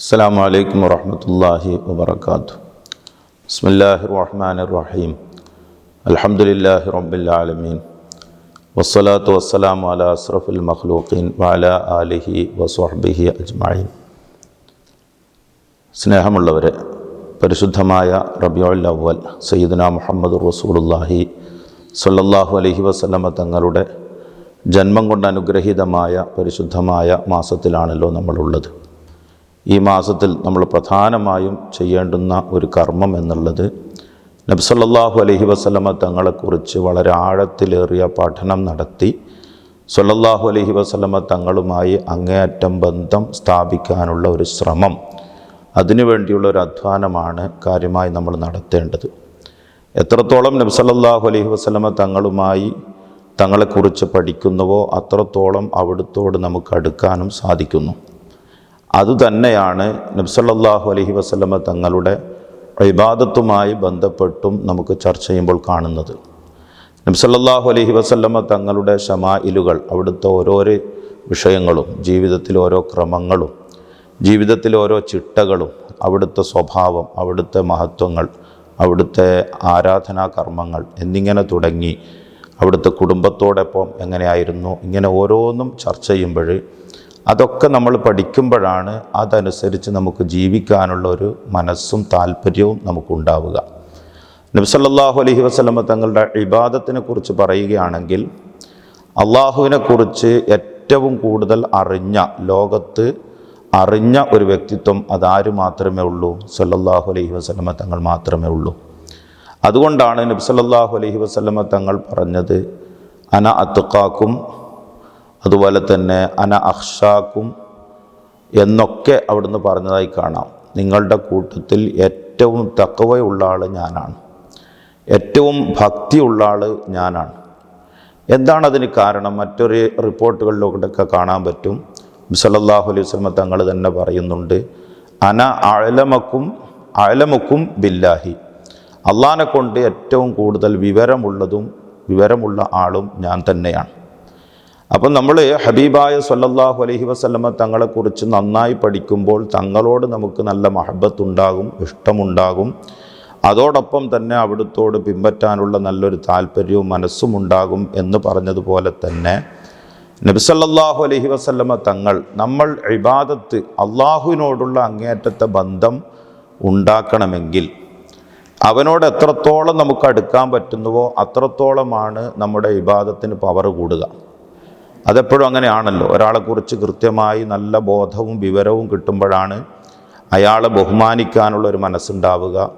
السلام عليكم ورحمة الله وبركاته بسم الله الرحمن الرحيم الحمد لله رب العالمين والصلاة والسلام على أشرف المخلوقين وعلى آله وصحبه أجمعين സ്നേഹമുള്ളവരെ പരിശുദ്ധമായ റബിയുൽ അവൽ സയ്യിദുന മുഹമ്മദ് റസൂലുല്ലാഹി സല്ലല്ലാഹു അലൈഹി വസല്ലമ തങ്ങളുടെ ജന്മം കൊണ്ട് അനുഗ്രഹീതമായ പരിശുദ്ധമായ മാസത്തിലാണല്ലോ നമ്മളുള്ളത് ഈ മാസത്തിൽ നമ്മൾ പ്രധാനമായും ചെയ്യേണ്ടുന്ന ഒരു കർമ്മം എന്നുള്ളത് നബ്സല്ലാഹു അലഹി വസ്ലമ തങ്ങളെക്കുറിച്ച് വളരെ ആഴത്തിലേറിയ പഠനം നടത്തി സൊല്ലാഹു അലഹി വസ്ലമ തങ്ങളുമായി അങ്ങേയറ്റം ബന്ധം സ്ഥാപിക്കാനുള്ള ഒരു ശ്രമം. അതിനുവേണ്ടിയുള്ള ഒരു അധ്വാനമാണ് കാര്യമായി നമ്മൾ നടത്തേണ്ടത്. എത്രത്തോളം നബ്സല്ലാഹു അലഹി വസ്ലമ തങ്ങളുമായി തങ്ങളെക്കുറിച്ച് പഠിക്കുന്നുവോ അത്രത്തോളം അവിടുത്തോട് നമുക്ക് അടുക്കാനും സാധിക്കുന്നു. അതുതന്നെയാണ് നബ്സല്ലാഹു അലഹി വസല്ലമ തങ്ങളുടെ ഇബാദത്തുമായി ബന്ധപ്പെട്ടും നമുക്ക് ചർച്ച ചെയ്യുമ്പോൾ കാണുന്നത്. നബ്സല്ലാഹു അലഹി വസല്ലമ തങ്ങളുടെ ഷമായിലുകൾ അവിടുത്തെ ഓരോരോ വിഷയങ്ങളും ജീവിതത്തിൽ ഓരോ ക്രമങ്ങളും ജീവിതത്തിൽ ഓരോ ചിട്ടകളും അവിടുത്തെ സ്വഭാവം അവിടുത്തെ മഹത്വങ്ങൾ അവിടുത്തെ ആരാധനാ കർമ്മങ്ങൾ എന്നിങ്ങനെ തുടങ്ങി അവിടുത്തെ കുടുംബത്തോടൊപ്പം എങ്ങനെയായിരുന്നു ഇങ്ങനെ ഓരോന്നും ചർച്ച ചെയ്യുമ്പോൾ അതൊക്കെ നമ്മൾ പഠിക്കുമ്പോഴാണ് അതനുസരിച്ച് നമുക്ക് ജീവിക്കാനുള്ള ഒരു മനസ്സും താല്പര്യവും നമുക്കുണ്ടാവുക. നബ്സല്ലാഹു അലഹി വസ്ലമ തങ്ങളുടെ ഇബാദത്തിനെ കുറിച്ച് പറയുകയാണെങ്കിൽ അള്ളാഹുവിനെക്കുറിച്ച് ഏറ്റവും കൂടുതൽ അറിഞ്ഞ ലോകത്ത് അറിഞ്ഞ ഒരു വ്യക്തിത്വം അതാര് മാത്രമേ ഉള്ളൂ? സല്ലല്ലാഹു അലൈഹി വസ്ലമ തങ്ങൾ മാത്രമേ ഉള്ളൂ. അതുകൊണ്ടാണ് നബ്സല്ലാഹു അലൈഹി വസ്ലമ തങ്ങൾ പറഞ്ഞത് അന അത്തുക്കാക്കും അതുപോലെ തന്നെ അന അഹ്ഷാക്കും എന്നൊക്കെ അവിടുന്ന് പറഞ്ഞതായി കാണാം. നിങ്ങളുടെ കൂട്ടത്തിൽ ഏറ്റവും തക്കവയുള്ള ആൾ ഞാനാണ്. ഏറ്റവും ഭക്തിയുള്ള ആൾ ഞാനാണ്. എന്താണ് അതിന് കാരണം? മറ്റൊരു റിപ്പോർട്ടുകളിലൊക്കെ കാണാൻ പറ്റും. സല്ലല്ലാഹു അലൈഹി വസല്ലം തങ്ങൾ തന്നെ പറയുന്നുണ്ട് അന അഴലമക്കും അഴലമുക്കും ബില്ലാഹി. അള്ളാനെ കൊണ്ട് ഏറ്റവും കൂടുതൽ വിവരമുള്ളതും വിവരമുള്ള ആളും ഞാൻ തന്നെയാണ്. അപ്പം നമ്മൾ ഹബീബായ സല്ലല്ലാഹു അലൈഹി വസല്ലമ തങ്ങളെക്കുറിച്ച് നന്നായി പഠിക്കുമ്പോൾ തങ്ങളോട് നമുക്ക് നല്ല മഹബത്തുണ്ടാകും ഇഷ്ടമുണ്ടാകും. അതോടൊപ്പം തന്നെ അവിടുത്തോട് പിൻപറ്റാനുള്ള നല്ലൊരു താല്പര്യവും മനസ്സും ഉണ്ടാകും എന്ന് പറഞ്ഞതുപോലെ തന്നെ നബിസല്ലാഹു അലഹി വസല്ലമ തങ്ങൾ നമ്മൾ ഇബാദത്ത് അള്ളാഹുവിനോടുള്ള അങ്ങേറ്റത്തെ ബന്ധം ഉണ്ടാക്കണമെങ്കിൽ അവനോട് എത്രത്തോളം നമുക്ക് അടുക്കാൻ പറ്റുന്നുവോ അത്രത്തോളമാണ് നമ്മുടെ ഇബാദത്തിന് പവർ കൂടുക. അതെപ്പോഴും അങ്ങനെയാണല്ലോ. ഒരാളെക്കുറിച്ച് കൃത്യമായി നല്ല ബോധവും വിവരവും കിട്ടുമ്പോഴാണ് അയാളെ ബഹുമാനിക്കാനുള്ള ഒരു മനസ്സുണ്ടാവുക.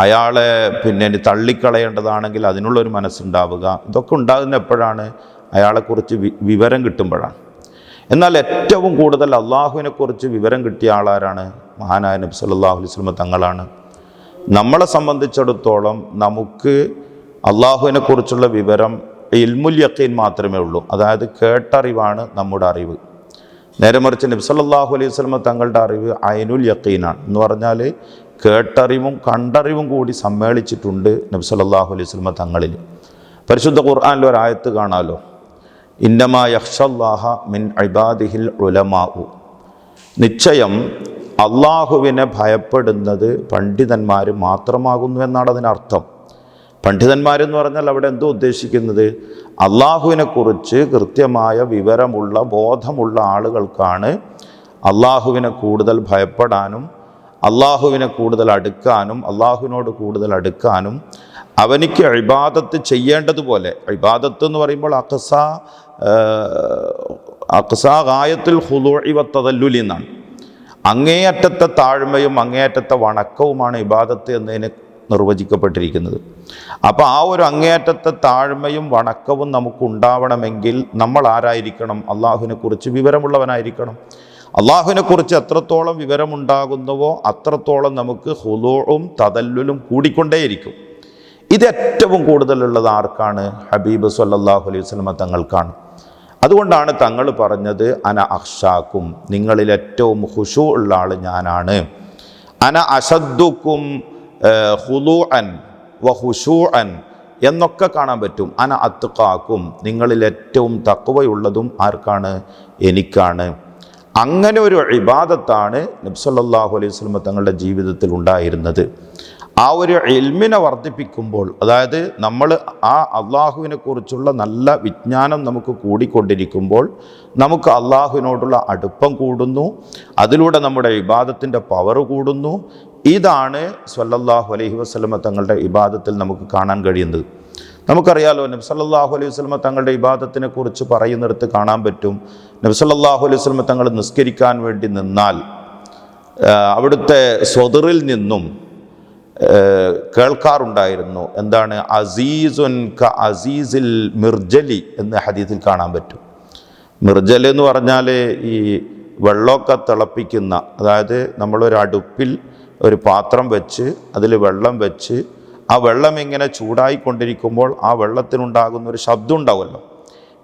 അയാളെ പിന്നെ തള്ളിക്കളയേണ്ടതാണെങ്കിൽ അതിനുള്ളൊരു മനസ്സുണ്ടാവുക. ഇതൊക്കെ ഉണ്ടാകുന്ന എപ്പോഴാണ്? അയാളെക്കുറിച്ച് വിവരം കിട്ടുമ്പോഴാണ്. എന്നാൽ ഏറ്റവും കൂടുതൽ അള്ളാഹുവിനെക്കുറിച്ച് വിവരം കിട്ടിയ ആളാരാണ്? മഹാനായ നബി സല്ലാഹു അലൈഹി വസല്ലം തങ്ങളാണ്. നമ്മളെ സംബന്ധിച്ചിടത്തോളം നമുക്ക് അള്ളാഹുവിനെക്കുറിച്ചുള്ള വിവരം ഇൽമുൽ യക്കീൻ മാത്രമേ ഉള്ളൂ. അതായത് കേട്ടറിവാണ് നമ്മുടെ അറിവ്. നേരെ മറിച്ച് നബ്സല്ലാഹു അലൈഹി സ്വലമ തങ്ങളുടെ അറിവ് അയനുൽ യക്കീനാണ്. എന്ന് പറഞ്ഞാൽ കേട്ടറിവും കണ്ടറിവും കൂടി സമ്മേളിച്ചിട്ടുണ്ട് നബ്സല്ലാഹു അലൈഹി സ്വലമ തങ്ങളിൽ. പരിശുദ്ധ ഖുർആാനിൽ ഒരായത്ത് കാണാലോ? ഇന്നമാ യഹ്ഷല്ലാഹ മിൻ ഇബാദിഹിൽ ഉലമാഉ. നിശ്ചയം അള്ളാഹുവിനെ ഭയപ്പെടുന്നത് പണ്ഡിതന്മാർ മാത്രമാകുന്നു എന്നാണ് അതിനർത്ഥം. പണ്ഡിതന്മാരെന്ന് പറഞ്ഞാൽ അവിടെ എന്തോ ഉദ്ദേശിക്കുന്നത്? അള്ളാഹുവിനെക്കുറിച്ച് കൃത്യമായ വിവരമുള്ള ബോധമുള്ള ആളുകൾക്കാണ് അള്ളാഹുവിനെ കൂടുതൽ ഭയപ്പെടാനും അള്ളാഹുവിനെ കൂടുതൽ അടുക്കാനും അള്ളാഹുവിനോട് കൂടുതൽ അടുക്കാനും അവനിക്ക് അഴിബാദത്ത് ചെയ്യേണ്ടതുപോലെ. അഴിബാദത്ത് എന്ന് പറയുമ്പോൾ അക്സ അക്സാ ഗായത്തിൽ ഹുദുഇവത്തതല്ലുലി എന്നാണ്. അങ്ങേയറ്റത്തെ താഴ്മയും അങ്ങേയറ്റത്തെ വണക്കവുമാണ് ഇബാദത്ത് എന്നതിന് നിർവചിക്കപ്പെട്ടിരിക്കുന്നത്. അപ്പോൾ ആ ഒരു അങ്ങേയറ്റത്തെ താഴ്മയും വണക്കവും നമുക്കുണ്ടാവണമെങ്കിൽ നമ്മൾ ആരായിരിക്കണം? അള്ളാഹുവിനെക്കുറിച്ച് വിവരമുള്ളവനായിരിക്കണം. അള്ളാഹുവിനെക്കുറിച്ച് എത്രത്തോളം വിവരമുണ്ടാകുന്നുവോ അത്രത്തോളം നമുക്ക് ഹുലോവും തതല്ലുലും കൂടിക്കൊണ്ടേയിരിക്കും. ഇത് ഏറ്റവും കൂടുതലുള്ളത് ആർക്കാണ്? ഹബീബ് സല്ലാഹു അലൈഹി വസ്ലമ തങ്ങൾക്കാണ്. അതുകൊണ്ടാണ് തങ്ങൾ പറഞ്ഞത് അന അഹ്ഷാക്കും നിങ്ങളിൽ ഏറ്റവും ഹുഷു ഉള്ള ആൾ ഞാനാണ്. അന അഷദ്ദുക്കും ഹുലു അൻ വ ഹുഷു അൻ എന്നൊക്കെ കാണാൻ പറ്റും. അന അത്തുക്കാക്കും നിങ്ങളിൽ ഏറ്റവും തക്കവയുള്ളതും ആർക്കാണ്? എനിക്കാണ്. അങ്ങനെ ഒരു ഇബാദത്താണ് നബ്സല്ലാഹു അലൈഹി സ്വലമ തങ്ങളുടെ ജീവിതത്തിൽ ഉണ്ടായിരുന്നത്. ആ ഒരു എൽമിനെ വർദ്ധിപ്പിക്കുമ്പോൾ അതായത് നമ്മൾ ആ അള്ളാഹുവിനെ കുറിച്ചുള്ള നല്ല വിജ്ഞാനം നമുക്ക് കൂടിക്കൊണ്ടിരിക്കുമ്പോൾ നമുക്ക് അള്ളാഹുവിനോടുള്ള അടുപ്പം കൂടുന്നു. അതിലൂടെ നമ്മുടെ വിവാദത്തിന്റെ പവർ കൂടുന്നു. ഇതാണ് സല്ലല്ലാഹു അലൈഹി വസ്ലമ തങ്ങളുടെ ഇബാദത്തിൽ നമുക്ക് കാണാൻ കഴിയുന്നത്. നമുക്കറിയാലോ നബ്സല്ലാഹു അലൈഹി വസ്ലമ തങ്ങളുടെ ഇബാദത്തിനെ കുറിച്ച് പറയുന്നിടത്ത് കാണാൻ പറ്റും. നബ്സല്ലാഹു അലൈഹി വസ്ലമ തങ്ങൾ നിസ്കരിക്കാൻ വേണ്ടി നിന്നാൽ അവിടുത്തെ സ്വതറിൽ നിന്നും കേൾക്കാറുണ്ടായിരുന്നു. എന്താണ്? അസീസുൻ ക അസീസിൽ മിർജലി എന്ന് ഹദീസിൽ കാണാൻ പറ്റും. മിർജൽ എന്ന് പറഞ്ഞാൽ ഈ വെള്ളമൊക്കെ തിളപ്പിക്കുന്ന അതായത് നമ്മളൊരു അടുപ്പിൽ ഒരു പാത്രം വെച്ച് അതിൽ വെള്ളം വെച്ച് ആ വെള്ളം ഇങ്ങനെ ചൂടായിക്കൊണ്ടിരിക്കുമ്പോൾ ആ വെള്ളത്തിനുണ്ടാകുന്ന ഒരു ശബ്ദം ഉണ്ടാവുമല്ലോ.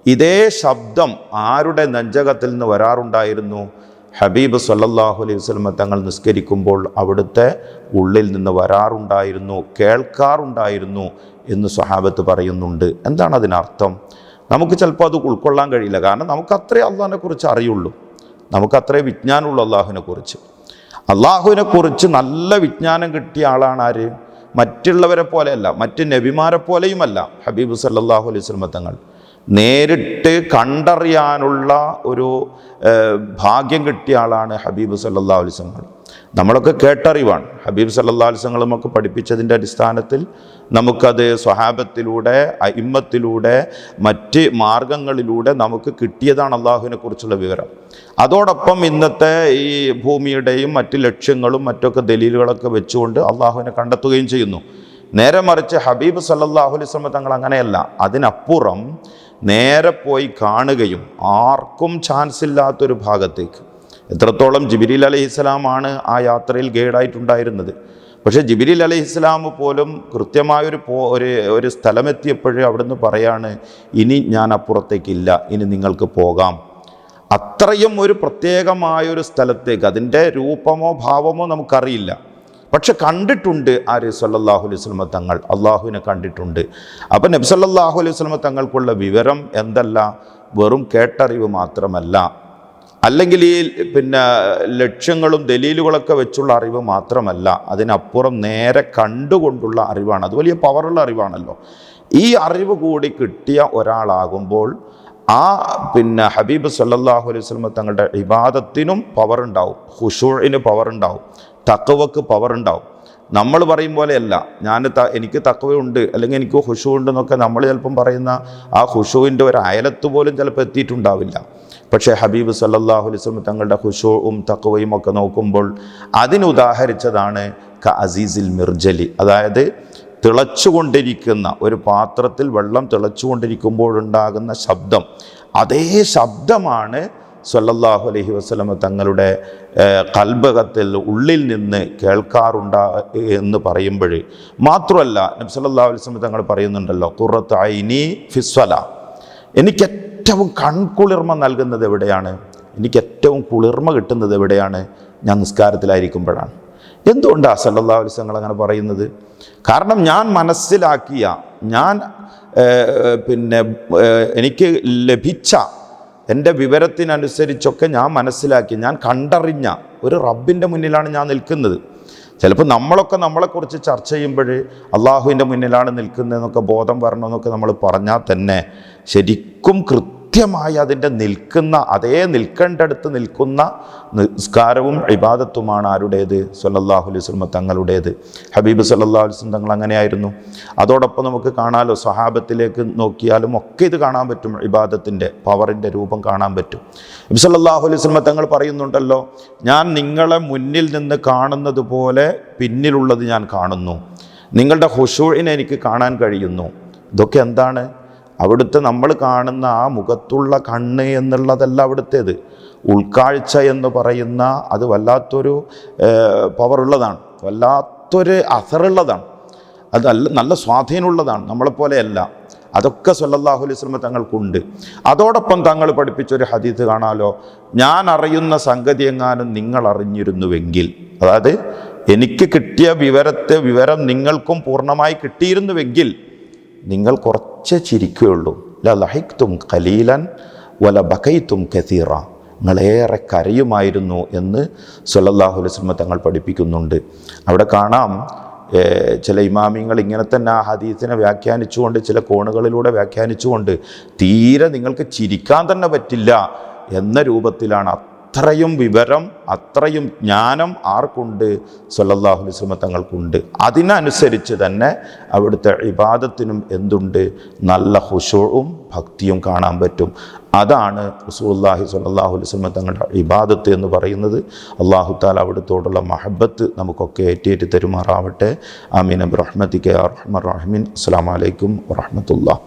ഇതേ ശബ്ദം ആരുടെ നെഞ്ചകത്തിൽ നിന്ന് വരാറുണ്ടായിരുന്നു? ഹബീബ് സല്ലാഹു അലൈഹി വസ്ലമ തങ്ങൾ നിസ്കരിക്കുമ്പോൾ അവിടുത്തെ ഉള്ളിൽ നിന്ന് വരാറുണ്ടായിരുന്നു കേൾക്കാറുണ്ടായിരുന്നു എന്ന് സ്വഹാബത്ത് പറയുന്നുണ്ട്. എന്താണ് അതിനർത്ഥം? നമുക്ക് ചിലപ്പോൾ അത് ഉൾക്കൊള്ളാൻ കഴിയില്ല. കാരണം നമുക്ക് അത്രേ അള്ളാഹിനെ കുറിച്ച് അറിയുള്ളൂ. നമുക്കത്രേ വിജ്ഞാനമുള്ളൂ അള്ളാഹുവിനെ കുറിച്ച്. അള്ളാഹുവിനെ കുറിച്ച് നല്ല വിജ്ഞാനം കിട്ടിയ ആളാണ് ആര്? മറ്റുള്ളവരെ പോലെയല്ല മറ്റ് നബിമാരെ പോലെയുമല്ല ഹബീബ് സല്ലാഹു അലൈഹി തങ്ങൾ. നേരിട്ട് കണ്ടറിയാനുള്ള ഒരു ഭാഗ്യം കിട്ടിയ ആളാണ് ഹബീബ് സല്ലാ അലിസങ്ങൾ നമ്മളൊക്കെ കേട്ടറിവാണ്. ഹബീബ് സല്ലാ അലിസങ്ങൾ നമുക്ക് പഠിപ്പിച്ചതിന്റെ അടിസ്ഥാനത്തിൽ നമുക്കത് സ്വഹാബത്തിലൂടെ അയിമ്മത്തിലൂടെ മറ്റ് മാർഗങ്ങളിലൂടെ നമുക്ക് കിട്ടിയതാണ് അള്ളാഹുവിനെ കുറിച്ചുള്ള വിവരം. അതോടൊപ്പം ഇന്നത്തെ ഈ ഭൂമിയുടെയും മറ്റ് ലക്ഷ്യങ്ങളും മറ്റൊക്കെ ദലീലുകളൊക്കെ വെച്ചുകൊണ്ട് അള്ളാഹുവിനെ കണ്ടെത്തുകയും ചെയ്യുന്നു. നേരെ മറിച്ച് ഹബീബ് സല്ലല്ലാഹു അലൈഹി വസല്ലം തങ്ങൾ അങ്ങനെയല്ല. അതിനപ്പുറം നേരെ പോയി കാണുകയും ആർക്കും ചാൻസ് ഇല്ലാത്തൊരു ഭാഗത്തേക്ക്. എത്രത്തോളം ജിബിരിൽ അലൈഹി ഇസ്ലാമാണ് ആ യാത്രയിൽ ഗൈഡായിട്ടുണ്ടായിരുന്നത്. പക്ഷേ ജിബിരിൽ അലൈഹി ഇസ്ലാം പോലും കൃത്യമായൊരു പോ ഒരു ഒരു സ്ഥലമെത്തിയപ്പോഴേ അവിടുന്ന് പറയാണ് ഇനി ഞാൻ അപ്പുറത്തേക്കില്ല ഇനി നിങ്ങൾക്ക് പോകാം. അത്രയും ഒരു പ്രത്യേകമായൊരു സ്ഥലത്തേക്ക് അതിന്റെ രൂപമോ ഭാവമോ നമുക്കറിയില്ല. പക്ഷെ കണ്ടിട്ടുണ്ട് ആര്? സല്ലല്ലാഹു അലൈഹി സ്വലമ തങ്ങൾ. അള്ളാഹുവിനെ കണ്ടിട്ടുണ്ട്. അപ്പം നബ്സല്ലാഹു അലൈഹി സ്വലമ തങ്ങൾക്കുള്ള വിവരം എന്തല്ല? വെറും കേട്ടറിവ് മാത്രമല്ല. അല്ലെങ്കിൽ ഈ പിന്നെ ലക്ഷ്യങ്ങളും ദലീലുകളൊക്കെ വെച്ചുള്ള അറിവ് മാത്രമല്ല അതിനപ്പുറം നേരെ കണ്ടുകൊണ്ടുള്ള അറിവാണ്. അത് വലിയ പവറുള്ള അറിവാണല്ലോ. ഈ അറിവ് കൂടി കിട്ടിയ ഒരാളാകുമ്പോൾ ആ പിന്നെ ഹബീബ് സല്ലാഹു അലൈഹി സ്വലമ തങ്ങളുടെ ഇബാദത്തിനും പവർ ഉണ്ടാവും. ഉണ്ടാവും. തക്കവക്ക് പവർ ഉണ്ടാവും. നമ്മൾ പറയും പോലെയല്ല ഞാൻ ത എനിക്ക് തക്കവയുണ്ട് അല്ലെങ്കിൽ എനിക്ക് ഹുഷു ഉണ്ടെന്നൊക്കെ നമ്മൾ ചിലപ്പം പറയുന്ന ആ ഹുഷുവിന്റെ ഒരു അയലത്ത് പോലും ചിലപ്പോൾ എത്തിയിട്ടുണ്ടാവില്ല. പക്ഷേ ഹബീബ് സല്ലല്ലാഹു അലൈഹി വസല്ലം തങ്ങളുടെ ഹുഷോവും തക്കവയും ഒക്കെ നോക്കുമ്പോൾ അതിനുദാഹരിച്ചതാണ് ക അസീസിൽ മിർജലി. അതായത് തിളച്ചുകൊണ്ടിരിക്കുന്ന ഒരു പാത്രത്തിൽ വെള്ളം തിളച്ചുകൊണ്ടിരിക്കുമ്പോഴുണ്ടാകുന്ന ശബ്ദം. അതേ ശബ്ദമാണ് സല്ലല്ലാഹു അലഹി വസ്ലമ തങ്ങളുടെ കൽബകത്തിൽ ഉള്ളിൽ നിന്ന് കേൾക്കാറുണ്ടാ എന്ന് പറയുമ്പോൾ. മാത്രമല്ല നബ്സല്ലാ അലൈഹി വസ്ലം തങ്ങൾ പറയുന്നുണ്ടല്ലോ ഖുറത്ത് ഐനി ഫിസ്വല എനിക്ക് ഏറ്റവും കൺകുളിർമ നൽകുന്നത് എവിടെയാണ്? എനിക്ക് ഏറ്റവും കുളിർമ കിട്ടുന്നത് എവിടെയാണ്? ഞാൻ നിസ്കാരത്തിലായിരിക്കുമ്പോഴാണ്. എന്തുകൊണ്ടാണ് അലൈഹി വസല്ലം അങ്ങനെ പറയുന്നത്? കാരണം ഞാൻ മനസ്സിലാക്കിയ ഞാൻ പിന്നെ എനിക്ക് ലഭിച്ച എന്റെ വിവരത്തിനനുസരിച്ചൊക്കെ ഞാൻ മനസ്സിലാക്കി ഞാൻ കണ്ടറിഞ്ഞ ഒരു റബ്ബിന്റെ മുന്നിലാണ് ഞാൻ നിൽക്കുന്നത്. ചിലപ്പോൾ നമ്മളൊക്കെ നമ്മളെക്കുറിച്ച് ചർച്ച ചെയ്യുമ്പോൾ അള്ളാഹുവിന്റെ മുന്നിലാണ് നിൽക്കുന്നതെന്നൊക്കെ ബോധം വരണമെന്നൊക്കെ നമ്മൾ പറഞ്ഞാൽ തന്നെ ശരിക്കും കൃത്യമായി അതിന്റെ നിൽക്കുന്ന അതേ നിൽക്കേണ്ടടുത്ത് നിൽക്കുന്ന നിസ്കാരവും ഇബാദത്തുമാണ് ആരുടേത്? സല്ലല്ലാഹു അലൈഹി വസല്ലം തങ്ങളുടേത്. ഹബീബ് സല്ലല്ലാഹു അലൈഹി വസല്ലം തങ്ങൾ അങ്ങനെയായിരുന്നു. അതോടൊപ്പം നമുക്ക് കാണാലോ സ്വഹാബത്തിലേക്ക് നോക്കിയാലും ഒക്കെ ഇത് കാണാൻ പറ്റും. ഇബാദത്തിന്റെ പവറിന്റെ രൂപം കാണാൻ പറ്റും. നബി സല്ലല്ലാഹു അലൈഹി വസല്ലം തങ്ങൾ പറയുന്നുണ്ടല്ലോ ഞാൻ നിങ്ങളെ മുന്നിൽ നിന്ന് കാണുന്നത് പോലെ പിന്നിലുള്ളത് ഞാൻ കാണുന്നു. നിങ്ങളുടെ ഹുഷൂഴിനെ എനിക്ക് കാണാൻ കഴിയുന്നു. ഇതൊക്കെ എന്താണ്? അവിടുത്തെ നമ്മൾ കാണുന്ന ആ മുഖത്തുള്ള കണ്ണ് എന്നുള്ളതല്ല അവിടുത്തേത്. ഉൾക്കാഴ്ച എന്ന് പറയുന്ന അത് വല്ലാത്തൊരു പവറുള്ളതാണ് വല്ലാത്തൊരു അസറുള്ളതാണ്. അത് നല്ല സ്വാധീനമുള്ളതാണ് നമ്മളെപ്പോലെയല്ല. അതൊക്കെ സല്ലല്ലാഹു അലൈഹി വസല്ലം തങ്ങൾക്കുണ്ട്. അതോടൊപ്പം തങ്ങൾ പഠിപ്പിച്ചൊരു ഹദീത്ത് കാണാലോ? ഞാൻ അറിയുന്ന സംഗതി എങ്ങാനും നിങ്ങൾ അറിഞ്ഞിരുന്നുവെങ്കിൽ അതായത് എനിക്ക് കിട്ടിയ വിവരത്തെ വിവരം നിങ്ങൾക്കും പൂർണമായി കിട്ടിയിരുന്നുവെങ്കിൽ നിങ്ങൾ കുറച്ച് ചിരിക്കുകയുള്ളൂ. ലഹിക്തും ഖലീലൻ വല ബക്കൈത്തും കസീറ. നിങ്ങളേറെ കരയുമായിരുന്നു എന്ന് സല്ലല്ലാഹു അലൈഹി വസല്ലം തങ്ങൾ പഠിപ്പിക്കുന്നുണ്ട്. അവിടെ കാണാം ചില ഇമാമിങ്ങൾ ഇങ്ങനെ തന്നെ ആ ഹദീസിനെ വ്യാഖ്യാനിച്ചുകൊണ്ട് ചില കോണുകളിലൂടെ വ്യാഖ്യാനിച്ചുകൊണ്ട് തീരെ നിങ്ങൾക്ക് ചിരിക്കാൻ തന്നെ പറ്റില്ല എന്ന രൂപത്തിലാണ് അത്രയും വിവരം അത്രയും ജ്ഞാനം ആർക്കുണ്ട്? സല്ലല്ലാഹു അലൈഹി വസല്ലം തങ്ങൾക്കുണ്ട്. അതിനനുസരിച്ച് തന്നെ അവിടുത്തെ ഇബാദത്തിനും എന്തുണ്ട്? നല്ല ഹുഷുവും ഭക്തിയും കാണാൻ പറ്റും. അതാണ് റസൂലുള്ളാഹി സ്വല്ലല്ലാഹു അലൈഹി വസല്ലം തങ്ങളുടെ ഇബാദത്ത് എന്ന് പറയുന്നത്. അള്ളാഹു താല അവിടുത്തോടുള്ള മഹബത്ത് നമുക്കൊക്കെ ഏറ്റേറ്റ് തരുമാറാവട്ടെ. ആമീൻ. റഹ്മത്തിക്ക് റഹ്മൻ റഹ്മീൻ. അസ്സാം വലൈക്കും വറഹമത്തുള്ള